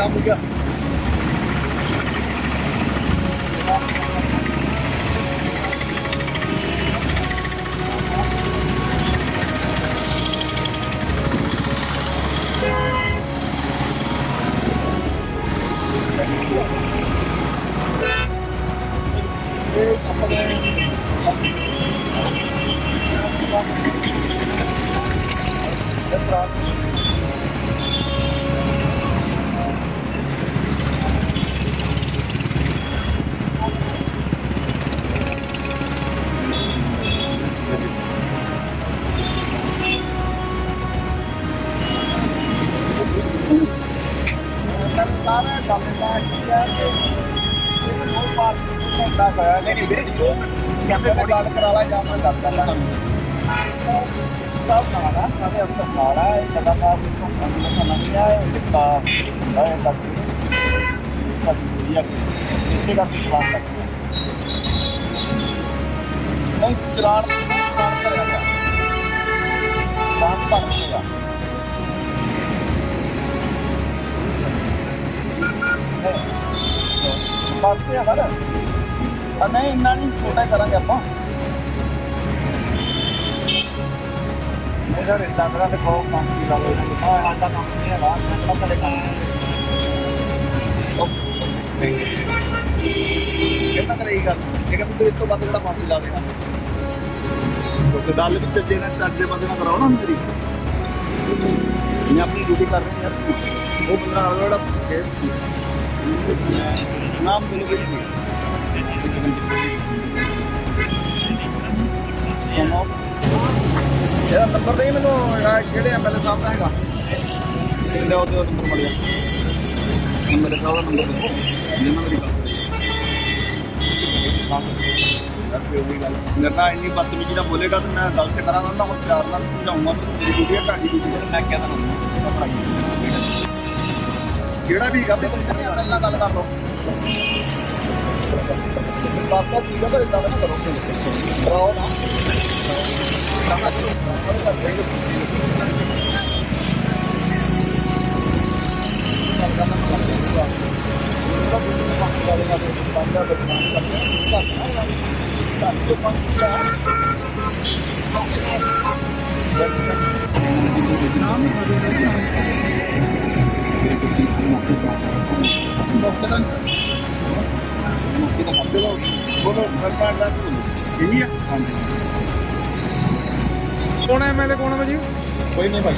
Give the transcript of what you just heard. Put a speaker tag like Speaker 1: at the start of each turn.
Speaker 1: ਕੰਮ ਹੋ ਗਿਆ ਸਾਰਾ ਕੰਮ ਦਾ ਕੀ ਹੈ ਕਿ ਇਹ ਬਹੁਤ ਪਾਰ ਹੁੰਦਾ ਹੋਇਆ ਨਹੀਂ। ਵੀਰੇ ਕਹਿੰਦੇ ਗੱਲ ਕਰਾ ਲਾ ਜਾਂ ਮੈਂ ਗੱਲ ਕਰ ਲਾਂ ਸਭ ਨਾਲਾ ਸਾਡੇ ਅਫਸਰ ਨਾਲਾ ਹੈ ਕਦਾ ਕਾ ਤੋਂ ਕੰਮ ਦਾ ਨਹੀਂ ਆਇਆ ਦਿੱਤਾ ਹੈ ਤੱਕ ਵਧੀਆ ਇਸੇ ਦਾ ਪਲਾਨ ਕਰ ਨਹੀਂ। ਚਲਾਨ ਚਲਾਨ ਕਰਿਆ ਗਿਆ। ਚਲਾਨ ਭਰ ਗਿਆ ਬਾਕੀ ਹੈ ਨਾ ਆ ਨਹੀਂ ਇੰਨਾ ਨਹੀਂ ਛੋਟਾ ਕਰਾਂਗੇ ਆਪਾਂ ਮੇਰਾ ਰਿਸ਼ਤਾ ਮੇਰਾ ਤੇ ਬਹੁਤ ਕਾਂਸੀ ਲਾ ਲੋ ਇਹਨਾਂ ਨੂੰ ਸਾਡਾ ਕੰਮ ਨਹੀਂ ਹੈਗਾ ਮੈਂ ਤਾਂ ਕਦੇ ਕੰਮ ਕਿੰਨਾ ਕਰੇ ਇਹ ਗੱਲ ਇਹ ਕਹਿੰਦਾ ਤੂੰ ਇਸ ਤੋਂ ਵੱਧ ਜਿਹੜਾ ਫਾਂਸੀ ਲਾ ਦੇਗਾ ਕਿਉਂਕਿ ਗੱਲ ਵੀ ਚੱਜੇ ਨਾਲ ਚੱਜੇ ਬੰਦੇ ਨਾਲ ਕਰਾਓ ਨਾ ਮੇਰੀ ਮੈਂ ਆਪਣੀ ਡਿਊਟੀ ਕਰ ਰਿਹਾ ਯਾਰ ਉਹ ਬੰਦਾ ਨਾਲ ਜਿਹੜਾ ਨਾਮ ਗਈ ਸੁਣੋ ਇਹਦਾ ਨੰਬਰ ਦੇ ਮੈਨੂੰ ਜਿਹੜਾ- ਜਿਹੜੇ ਐਮਐਲਏ ਸਾਹਿਬ ਦਾ ਹੈਗਾ? ਲੈ ਉਹਦੇ ਉਹ ਨੰਬਰ ਮਿਲ ਗਿਆ ਐਮਐਲਏ ਸਾਹਿਬ ਦਾ ਨੰਬਰ ਦੇਖੋ ਜਿੰਨਾ ਮੇਰੀ ਗੱਲ ਮੇਰੇ ਇੰਨੀ ਬਦਤਮੀਜ਼ੀ ਨਾਲ ਬੋਲੇਗਾ ਤੇ ਮੈਂ ਗੱਲ ਤੇ ਕਰਾਂਗਾ ਨਾ ਹੁਣ ਪਿਆਰ ਨਾਲ ਸਮਝਾਉਂਗਾ ਮੇਰੀ ਹੈ ਤੁਹਾਡੀ ਹੈ। ਮੈਂ ਕਹਿ ਦੇਣਾ ਜਿਹੜਾ ਵੀ ਹੈਗਾ ਤੇ ਬੰਦੇ ਨੇ ਆਪਣੇ ਨਾਲ ਗੱਲ ਕਰ ਲਓ। ਬਾਤਾਂ ਠੀਕ ਹੈ? ਪਰ ਇਦਾਂ ਦਾ ਨਾ ਕਰੋ। ਕਰਾਓ ਨਾ। ਬੋਲੋ ਸਰਪੰਚ
Speaker 2: ਕੌਣ ਐਮਐਲਏ ਕੌਣ ਹੈ ਭਾਜੀ?
Speaker 1: ਕੋਈ ਨਹੀਂ ਭਾਈ